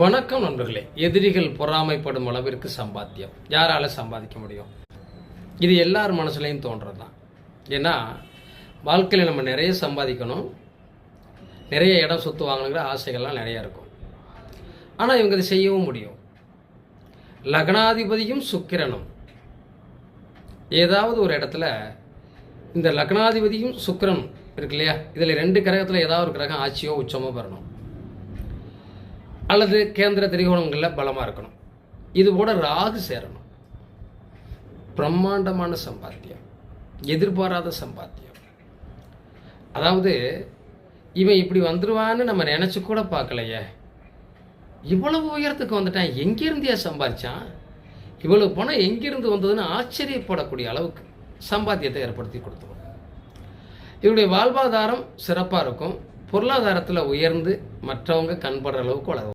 வணக்கம் நண்பர்களே. எதிரிகள் பொறாமைப்படும் அளவிற்கு சம்பாத்தியம். யாரால சம்பாதிக்க முடியும்? இது எல்லார் மனசுலையும் தோன்றது தான் ஏன்னா வாழ்க்கையில் நம்ம நிறைய சம்பாதிக்கணும். நிறைய இடம் சொத்து வாங்கணுங்கிற ஆசைகள்லாம் நிறையா இருக்கும். ஆனால் இவங்க இதை செய்யவும் முடியும். லக்னாதிபதியும் சுக்கிரனும். ஏதாவது ஒரு இடத்துல இந்த லக்னாதிபதியும் சுக்கிரன் இருக்கு இல்லையா? இதில் ரெண்டு கிரகத்தில் ஏதாவது ஒரு கிரகம் ஆட்சியோ உச்சமோ பெறணும். அல்லது கேந்திர திரிகோணங்களில் பலமாக இருக்கணும். இது கூட ராகு சேரணும். பிரம்மாண்டமான சம்பாத்தியம். எதிர்பாராத சம்பாத்தியம். அதாவது இவன் இப்படி வந்துடுவான்னு நம்ம நினச்சி கூட பார்க்கலையே. இவ்வளவு உயரத்துக்கு வந்துட்டான் எங்கேருந்தையா சம்பாதிச்சான் இவ்வளவு பணம் எங்கேருந்து வந்ததுன்னு ஆச்சரியப்படக்கூடிய அளவுக்கு சம்பாத்தியத்தை ஏற்படுத்தி கொடுத்துருவோம் இவருடைய வாழ்வாதாரம் சிறப்பாக இருக்கும். பொருளாதாரத்தில் உயர்ந்து மற்றவங்க கண்படுற அளவுக்கு வளரும்.